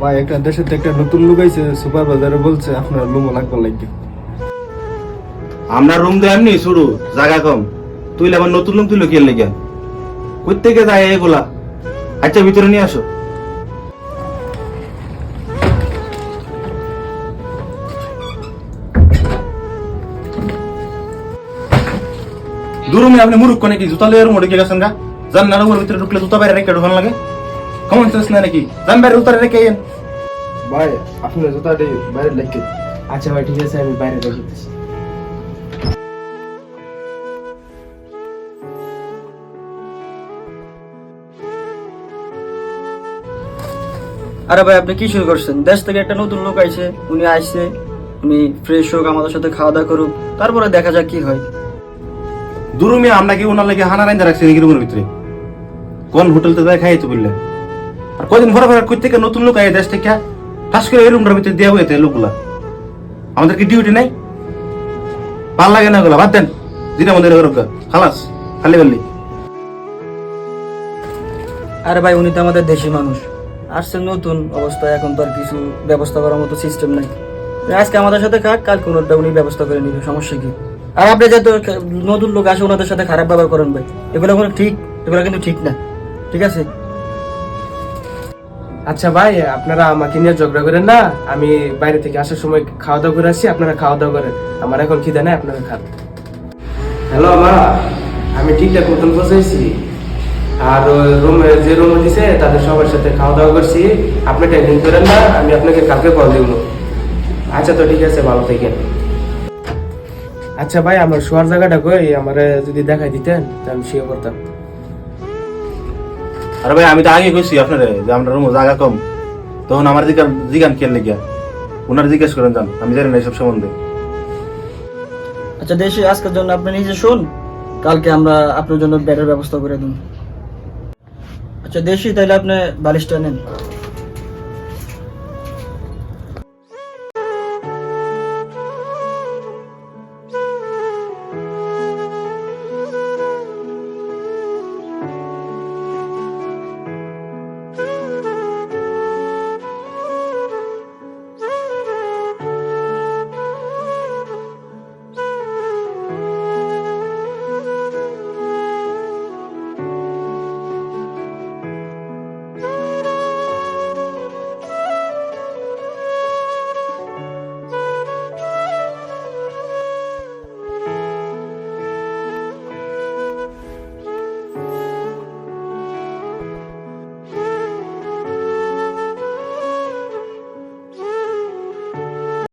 ভাই একটা দেশের একটা নতুন লোক আইছে সুপার বাজারে বলছে আপনার লুমো লাগবার লাগবে আমরা রুম দেয় এমনি শুরু জায়গা কম। তুই আবার নতুন রুম তুই লোকিয়ে লেগে? কই থেকে যায় এগুলা? আচ্ছা ভিতরে নিয়ে আসো। দুরুমে আপনি মুরুখ নাকি জুতা লয়ে রুম ঢুকে গেছেন গা? জান না রুমের ভিতরে ঢুকলে জুতা বাইরে রেখে ঢুকান লাগে। কমন সেন্স না নাকি বাইরে জুতা রেখে। ভাই আপনার জুতাটি বাইরে লাগবে আচ্ছা ভাই ঠিক আছে আমি বাইরে রেখেছি আরে ভাই আপনি কি শুরু করছেন? দেশ থেকে একটা নতুন লোক আইছে উনি আইছে উনি ফ্রেশ হোক আমাদের সাথে খাওয়া দাওয়া করুক তারপরে দেখা যাক কি হয়। দুরুমে আমরা কি ওনার লাগে হানা রাইন্দা রাখছি নাকি রুমের ভিতরে? কোন হোটেল তো যাই খাইতে বললে কদিন ভরে ভরে কই থেকে নতুন লোক আয় দেশ থেকে? ঠাস করে এই রুমটার ভিতরে দেওয়া হয়েছে লোকগুলা। আমাদের কি ডিউটি নাই? ভালো লাগে না ওগুলা বাদ দেন। দিনে আমাদের খালাস, খালি বললি আরে ভাই, উনি তো আমাদের দেশি মানুষ। আসছে নতুন অবস্থায়, এখন তো আর কিছু ব্যবস্থা করার মতো সিস্টেম নাই। আজকে আমাদের সাথে খাক কাল কোনোটা উনি ব্যবস্থা করে নিবে, সমস্যা কি? আর আপনি যেহেতু নতুন লোক আসে, ওনাদের সাথে খারাপ ব্যবহার করেন ভাই। এগুলো কোনো ঠিক এগুলো কিন্তু ঠিক না। ঠিক আছে? আচ্ছা ভাই আপনারা আমাকে নিয়ে ঝগড়া করেন না। আমি বাইরে থেকে আসার সময় খাওয়া দাওয়া করে আসি আপনারা খাওয়া দাওয়া করেন। আমার এখন খিদে নাই আপনারা খান। হ্যালো মা আমি ঠিকঠাক মতন বসেছি আর রুমে যে রুম দিছে তাদের সবার সাথে খাওয়া দাওয়া করছি। আপনি টেনশন করেন না আমি আপনাকে কালকে কল দিব। আচ্ছা তো ঠিক আছে ভালো থাকেন। আচ্ছা ভাই আমার শোয়ার জায়গাটা কই? আমার যদি দেখাই দিতেন তাহলে আমি শিও করতাম আরে ভাই, আমি তো আগে কইছি আপনারে যে আমরা রুমে জায়গা কম। তখন আমার দিকে জিগান খেয়াল লেগে ওনার জিজ্ঞেস করেন যান আমি জানি না এইসব সম্বন্ধে। আচ্ছা দেশে আজকের জন্য আপনি নিজে শুন, কালকে আমরা আপনার জন্য বেডের ব্যবস্থা করে দিন। আচ্ছা দেশি তাহলে আপনি বালিশটা নেন।